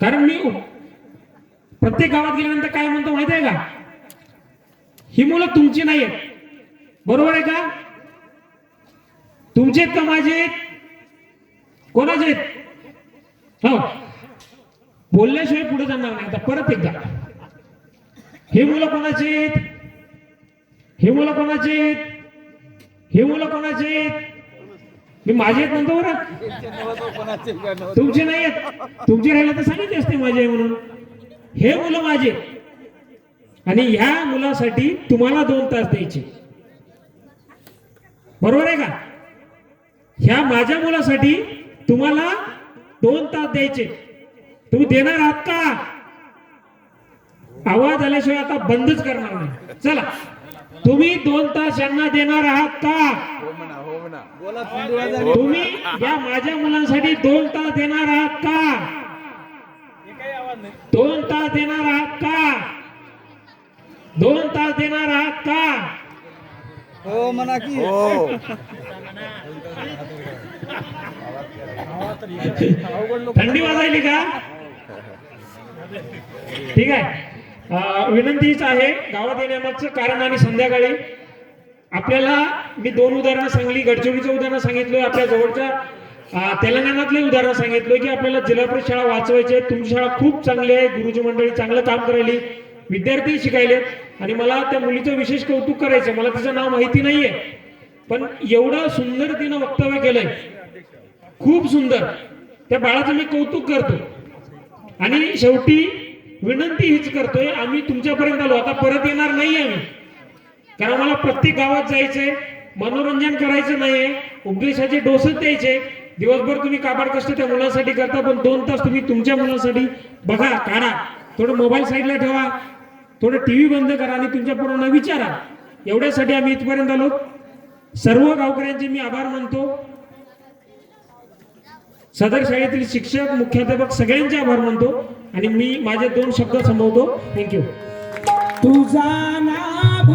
कारण मी प्रत्येक गावात गेल्यानंतर काय म्हणतो माहिती आहे का? ही मुलं तुमची नाही आहेत बरोबर आहे का? तुमचे आहेत का माझे आहेत. कोणाचे आहेत? हो. बोलल्याशिवाय पुढे जाणार नाही. आता परत एकदा. हे मुलं कोणाचे आहेत? हे मुलं कोणाचे आहेत? हे मुलं कोणाचे आहेत? मी माझे आहेत म्हणतो बरं. तुमचे नाही आहेत. तुमचे राहिला तर सांगितले असते माझे म्हणून. हे मुलं माझे. आणि ह्या मुलासाठी तुम्हाला दोन तास द्यायचे. बरोबर आहे का? ह्या माझ्या मुलासाठी तुम्हाला दोन तास द्यायचे. तुम्ही देणार आहात का? आवाज आल्याशिवाय आता बंदच करणार नाही. चला. तुम्ही दोन तास यांना देणार आहात का? तुम्ही या माझ्या मुलांसाठी दोन तास देणार आहात का? दोन तास देणार आहात का? दोन तास देणार आहात का? हो म्हणा की. थंडी वाजायली का? ठीक आहे. अं, विनंतीच आहे गावात येण्यामागचं कारण आणि संध्याकाळी. आपल्याला मी दोन उदाहरणं सांगली गडचिरोलीचं उदाहरण सांगितलं आपल्या जवळच्या तेलंगणातले उदाहरण सांगितलं की आपल्याला जिल्हा परिषद शाळा वाचवायची आहे. तुमची शाळा खूप चांगली आहे गुरुजी मंडळी चांगलं काम करायली विद्यार्थी शिकायले आणि मला त्या मुलीचं विशेष कौतुक करायचं मला तिचं नाव माहिती नाहीये. पण एवढं सुंदर तिनं वक्तव्य केलंय. खूप सुंदर. त्या बाळाचं मी कौतुक करतो. आणि शेवटी विनंती हीच करतोय आम्ही तुमच्यापर्यंत आलो. आता परत येणार नाही आम्ही. कारण मला प्रत्येक गावात जायचंय मनोरंजन करायचं नाहीये उपदेशाचे डोसच द्यायचे. दिवसभर तुम्ही काबाड कष्ट त्या मुलांसाठी करता पण दोन तास तुम्ही तुमच्या मुलांसाठी बघा काढा. थोडं मोबाईल साईडला ठेवा. थोडं टीव्ही बंद करा आणि तुमच्या पोरांना विचारा. एवढ्यासाठी आम्ही इथपर्यंत आलो. सर्व गावकऱ्यांचे मी आभार मानतो. सदर शाळेतील शिक्षक मुख्याध्यापक सगळ्यांचे आभार मानतो आणि मी माझे दोन शब्द संभवतो थँक्यू तुझा नाभ